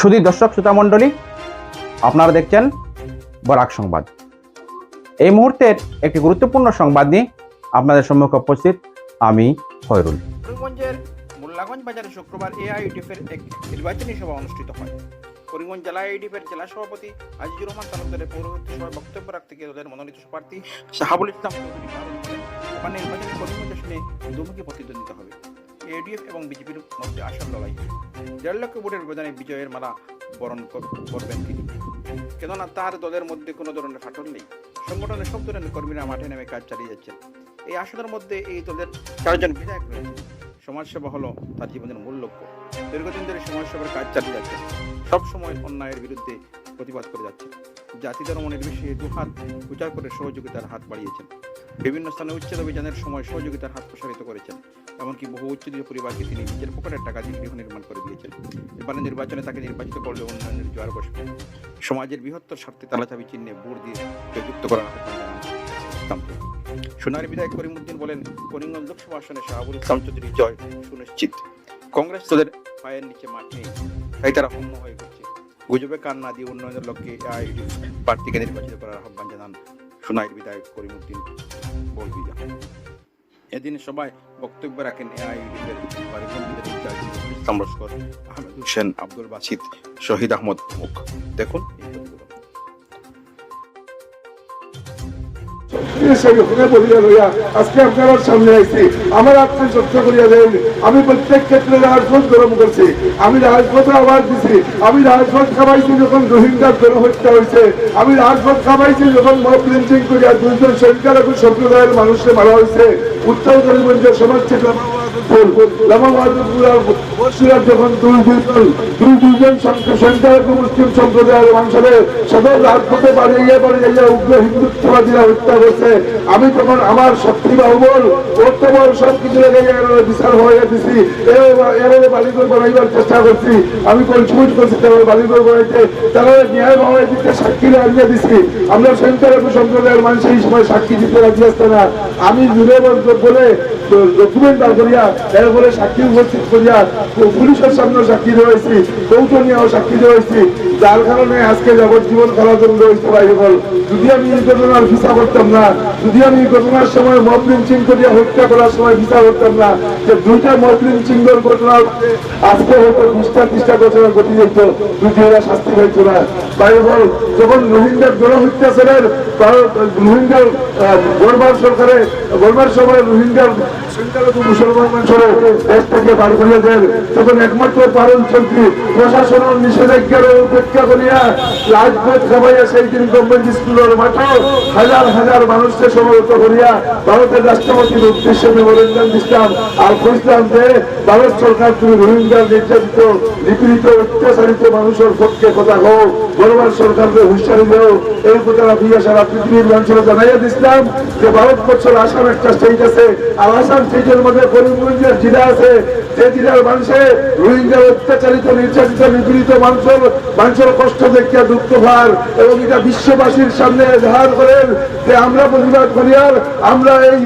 শুধু দর্শক, শ্রোতা মণ্ডলী, আপনারা দেখছেন বরাক সংবাদ। এই মুহূর্তের একটি গুরুত্বপূর্ণ সংবাদ নিয়ে আপনাদের সম্মুখে উপস্থিত আমি খয়রুল। করিমগঞ্জের মোল্লাগঞ্জ বাজারে শুক্রবার এআইডিএফের এক নির্বাচনী সভা অনুষ্ঠিত হয়। করিমগঞ্জ জেলা আইডিএফের জেলা সভাপতি আজিজুর রহমান তালুকদারের পৌরহিত্য সভায় বক্তব্য রাখতে গিয়ে তাদের মনোনীত প্রার্থী শাহাবুল ইসলাম চৌধুরী নির্বাচনে করিমগঞ্জ আসনে দুমুখী প্রতিদ্বন্দ্বিতা হবে। এডিএফ এবং বিজেপির মধ্যে আসল লড়াই। দেড় লক্ষ ভোটের ব্যবধানে বিজয়ের মালা বরণ কর- করবেন তিনি। কেননা তার দলের মধ্যে কোনো ধরনের ফাটল নেই। সংগঠনের সব ধরনের কর্মীরা মাঠে নেমে কাজ চালিয়ে যাচ্ছেন। এই আসনের মধ্যে এই দলের চারজন বিধায়ক রয়েছে সমাজসেবা হলো তার জীবনের মূল লক্ষ্য। দীর্ঘদিন ধরে সমাজসেবার কাজ চালিয়ে যাচ্ছে সব সময় অন্যায়ের বিরুদ্ধে প্রতিবাদ করে যাচ্ছে জাতি ধর্ম নির্বিশেষে দুহাত উচার করে সহযোগিতার হাত বাড়িয়েছেন। বিভিন্ন স্থানে উচ্ছেদ অভিযানের সময় সহযোগিতার হাত প্রসারিত করেছেন। এমনকি বহু উচ্ছেদিত পরিবারকে তিনি নিজের পকেটের টাকা দিয়ে গৃহ নির্মাণ করে দিয়েছেন। এবারে নির্বাচনে তাকে নির্বাচিত করলে উন্নয়নের জোয়ার বসবে সমাজের বৃহত্তর স্বার্থে তালাচাবি চিহ্নে ভোট দিয়ে যুক্ত করার আহ্বান জানান সোনার বিধায়ক করিমউদ্দিন বলেন, করিমগঞ্জ লোকসভা আসনে শাহাবুল ইসলাম চৌধুরী জয় সুনিশ্চিত। কংগ্রেস তাদের পায়ের নিচে মাঠ নেই, তাই তারা হন্য হয়ে ঘুরছে গুজবে কান না দিয়ে উন্নয়নের লক্ষ্যে আইডি প্রার্থীকে নির্বাচিত করার আহ্বান জানান সোনাইর বিধায়ক করিমুদ্দিন বলবি এদিন সবাই বক্তব্য রাখেন লস্কর আহমেদ হোসেন, আব্দুল বাসিদ শহীদ আহমদ মুখ। দেখুন আমি প্রত্যেক ক্ষেত্রে রাজপথ গরম করছি। আমি রাজপথে আওয়াজ দিছি। আমি রাজপথ খাবাইছি যখন রোহিঙ্গার হত্যা হয়েছে আমি রাজপথ খাবাইছি যখন মব লিঞ্চিং করিয়া দুইজন সংখ্যালঘু সম্প্রদায়ের মানুষকে মারা হয়েছে উত্তর করিমগঞ্জের সমাজ থেকে আমি তখন আমার শক্তি বাহুবল, বর্তমান সব কিছু বিচার হয়ে দিছি এভাবে বালিগর বানাইবার চেষ্টা করছি। আমি কনফিউজ করছি তারা বালিগর বানাইতে। তারা ন্যায় বানাই দিতে সাক্ষী আনিয়ে দিছি। আমরা সংখ্যালঘু সম্প্রদায়ের মানুষ এই সময় সাক্ষী দিতে রাজি আসতে না। আমি জুড়ে বলে ডকুমেন্ট বার করিয়া এরপরে সাক্ষী উপস্থিত করিয়া পুলিশের সামনে সাক্ষী রয়েছি নিয়েও সাক্ষী রয়েছি যার কারণে আজকে যাবজ্জীবন কারাদণ্ড হইতে পারি যদি আমি এই ঘটনার ভিসা করতাম না যদি আমি ঘটনার সময় লিঞ্চিং করিয়া হত্যা করার সময় ভিসা করতাম না, যে দুইটা মব লিঞ্চিংয়ের ঘটনার আজকে হয়তো বিশটা ত্রিশটা ঘটনা ঘটে যেত যদি এরা শাস্তি পাইত না। তাই বল যখন রোহিঙ্গার গণহত্যাচারের রোহিঙ্গার বর্মার সরকারে, বর্মার সময় রোহিঙ্গার মুসলমান মানুষের তখন একমাত্র করিয়া খাবাইয়া হাজার হাজার সমবেত করিয়া ভারতের রাষ্ট্রপতির উদ্দেশ্যে মেমোরেন্ডাম দিচ্ছিলাম আর কইছিলাম যে ভারত সরকার তুমি রোহিঙ্গার নির্যাতিত, নিপীড়িত, অত্যাচারিত মানুষের পক্ষে কথা বর্মার সরকারকে হুঁশিয়ারি দেও। এই কথা সারা পৃথিবীর মানুষের জানাইয়া দিচ্ছিলাম যে আসাম একটা স্টেট আছে। আর আসাম স্টেটের মধ্যে করিমগঞ্জের জেলা আছে। যে জেলার মানুষে রোহিঙ্গার অত্যাচারিত, নির্যাতিত, নিপীড়িত মানুষের মানুষের কষ্ট দেখিয়া দুঃখ ভার এবং এটা বিশ্ববাসীর সামনে ধার করেন যে আমরা প্রতিবাদ করিয়ার আমরা এই